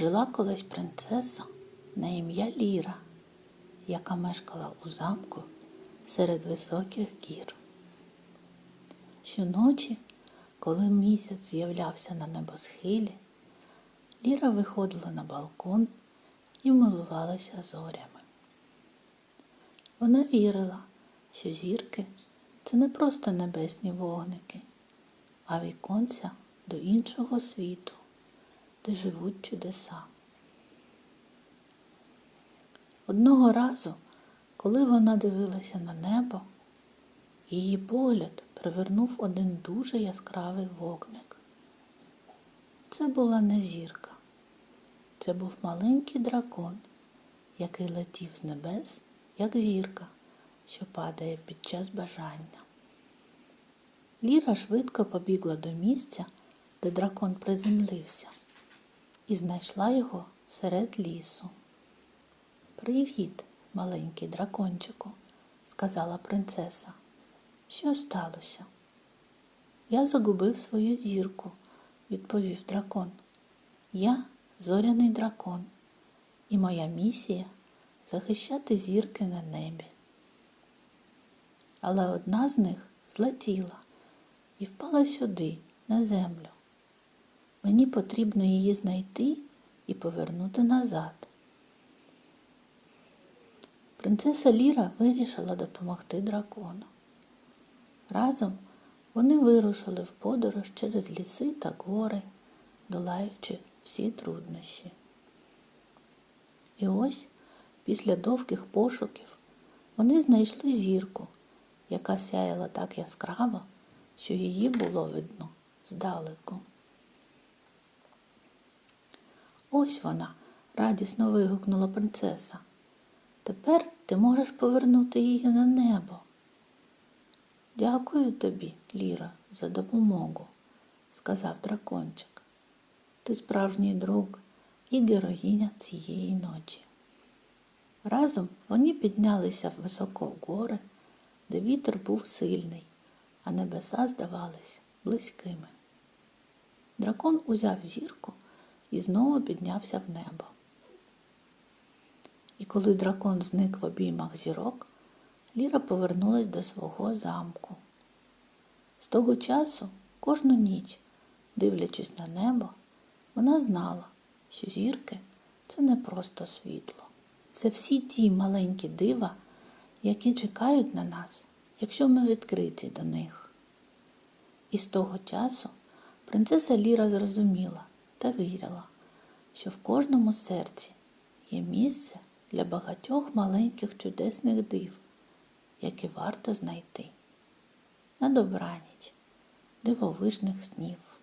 Жила колись принцеса на ім'я Ліра, яка мешкала у замку серед високих гір. Щоночі, коли місяць з'являвся на небосхилі, Ліра виходила на балкон і милувалася зорями. Вона вірила, що зірки це не просто небесні вогники, а віконця до іншого світу, де живуть чудеса. Одного разу, коли вона дивилася на небо, її погляд привернув один дуже яскравий вогник. Це була не зірка, це був маленький дракон, який летів з небес, як зірка, що падає під час бажання. Ліра швидко побігла до місця, де дракон приземлився, і знайшла його серед лісу. Привіт, маленький дракончику, сказала принцеса. Що сталося? Я загубив свою зірку, відповів дракон. Я зоряний дракон, і моя місія захищати зірки на небі. Але одна з них злетіла і впала сюди, на землю. Мені потрібно її знайти і повернути назад. Принцеса Ліра вирішила допомогти дракону. Разом вони вирушили в подорож через ліси та гори, долаючи всі труднощі. І ось, після довгих пошуків, вони знайшли зірку, яка сяяла так яскраво, що її було видно здалеку. Ось вона, радісно вигукнула принцеса. Тепер ти можеш повернути її на небо. Дякую тобі, Ліра, за допомогу, сказав дракончик. Ти справжній друг і героїня цієї ночі. Разом вони піднялися високо в гори, де вітер був сильний, а небеса здавались близькими. Дракон узяв зірку і знову піднявся в небо. І коли дракон зник в обіймах зірок, Ліра повернулась до свого замку. З того часу, кожну ніч, дивлячись на небо, вона знала, що зірки це не просто світло. Це всі ті маленькі дива, які чекають на нас, якщо ми відкриті до них. І з того часу принцеса Ліра зрозуміла та вірила, що в кожному серці є місце для багатьох маленьких чудесних див, які варто знайти. На добраніч, дивовижних снів.